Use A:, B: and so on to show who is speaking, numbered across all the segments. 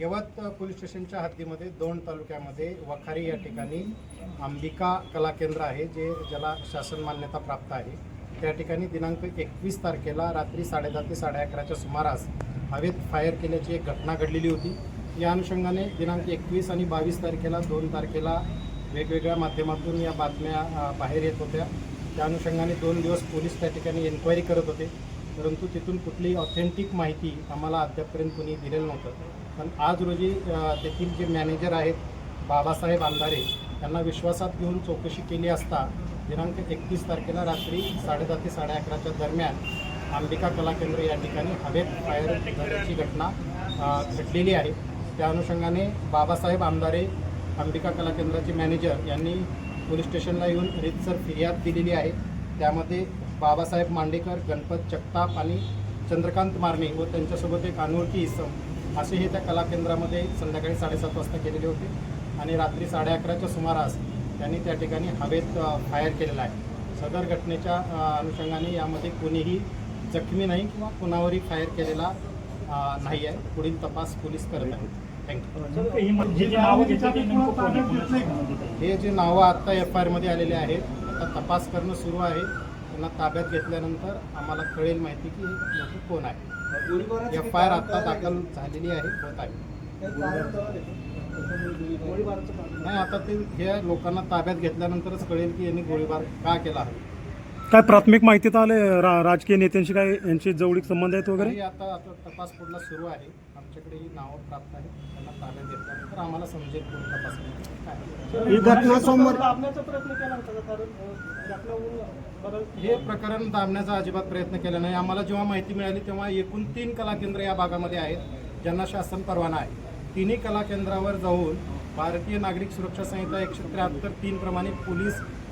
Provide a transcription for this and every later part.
A: यवत police स्टेशनच्या हद्दीमध्ये दोन तालुक्यामध्ये वखारी या ठिकाणी अंबिका कला केंद्र आहे जे ज्याला शासन मान्यता प्राप्त आहे. त्या ठिकाणी दिनांक एकवीस तारखेला रात्री साडेदहा ते साडे अकराच्या सुमारास हवेत फायर केल्याची एक घटना घडलेली होती. या अनुषंगाने दिनांक एकवीस आणि बावीस तारखेला दोन तारखेला वेगवेगळ्या माध्यमातून या बातम्या बाहेर येत होत्या. त्या अनुषंगाने दोन दिवस पोलीस त्या ठिकाणी एन्क्वायरी करत होते. परंतु तिथून कुठली ऑथेंटिक माहिती आम्हाला अद्यापपर्यंत कुणी दिलेलं नव्हतं. पण आज रोजी तेथील जे मॅनेजर आहेत बाबासाहेब अंधारे त्यांना विश्वासात घेऊन चौकशी केली असता दिनांक एकतीस तारखेला रात्री साडेदहा ते साडे अकराच्या दरम्यान अंबिका कला केंद्र या ठिकाणी हवेत फायर झाल्याची घटना घडलेली आहे. त्या अनुषंगाने बाबासाहेब आमदारे अंबिका कला केंद्राचे मॅनेजर यांनी पोलीस स्टेशनला येऊन रितसर फिर्याद दिलेली आहे. त्यामध्ये बाबासाहेब मांडेकर गणपत जगताप आणि चंद्रकांत मारणे व त्यांच्यासोबत एक अनोळखी इसम असे हे त्या कला केंद्रामध्ये संध्याकाळी साडेसात वाजता केलेले होते. आणि रात्री साडे अकराच्या सुमारास त्यांनी त्या ठिकाणी हवेत फायर केलेला आहे. सदर घटनेच्या अनुषंगाने यामध्ये कोणीही जखमी नाही किंवा कुणावरही फायर केलेला नाही आहे. पुढील तपास पोलीस करत आहेत. थँक्यू?
B: हे जे नावं
A: आत्ता एफ आय आरमध्ये आलेले आहेत आता तपास करणं सुरू आहे. त्यांना ताब्यात घेतल्यानंतर आम्हाला कळेल माहिती की हे कोण आहे. एफ आय आर आत्ता दाखल झालेली आहे होत आहे. नाही आता ते हे लोकांना ताब्यात घेतल्यानंतरच कळेल की यांनी गोळीबार का केला आहे.
C: काय प्राथमिक माहितीत आले रा राजकीय नेत्यांशी काय यांची जवळीक संबंध आहेत वगैरे?
A: आता आता तपास पुढला सुरू आहे. आमच्याकडे ही नावं प्राप्त आहेत. त्यांना ताब्यात घेतल्यानंतर आम्हाला समजेल तपास
D: ही घटना सोमवार
B: दाबण्याचा प्रयत्न केला होता का? कारण अं, घटनाहून बरंच
A: हे प्रकरण दाबण्याचा अजिबात प्रयत्न केला नाही. आम्हाला जेव्हा माहिती मिळाली तेव्हा एकूण तीन कला केंद्र या भागामध्ये आहेत ज्यांना शासन परवाना आहे. तिन्ही कला केंद्रावर जाऊन भारतीय नागरिक सुरक्षा संहिता एकशे त्र्याहत्तर तीन प्रमाणे पोलीस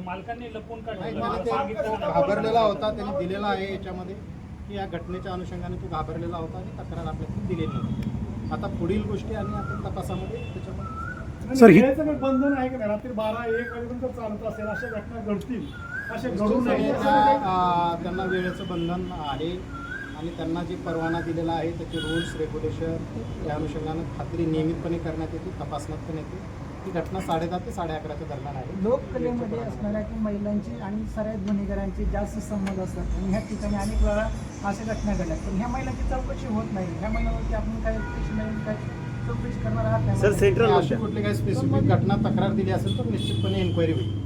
B: मालकांनी लपून
A: घाबरलेला होता त्यांनी दिलेला आहे याच्यामध्ये की या घटनेच्या अनुषंगाने तो घाबरलेला होता आणि तक्रार आपल्याला दिलेली नव्हती आता पुढील गोष्टी आणि आपण तपासामध्ये त्याच्यामध्ये
C: सर, ही-
E: बंधन आहे का नाही? रात्री बारा एक वाजेपर्यंत चालत असेल अशा घटना घडतील. असं
A: अं, त्यांना वेळेचं बंधन आहे आणि त्यांना जे परवाना दिलेला आहे त्याचे रूल्स रेग्युलेशन त्या अनुषंगानं खात्री नियमितपणे करण्यात येते तपासण्यात पण येते. ही घटना साडेदहा ते साडे अकराच्या दरम्यान आहे.
F: लोककलेमध्ये असणाऱ्या की महिलांची आणि सगळ्या गुन्हेगारांची जास्त संबंध असतात. आणि ह्या ठिकाणी अनेक वेळा अशा घटना घडल्या. पण ह्या महिलांची चौकशी होत नाही. ह्या महिलांवरती आपण काय नवीन काय चौकशी करणार आहात?
A: कुठली काही स्पेसिफिक घटना तक्रार दिली असेल तर निश्चितपणे एन्क्वायरी होईल.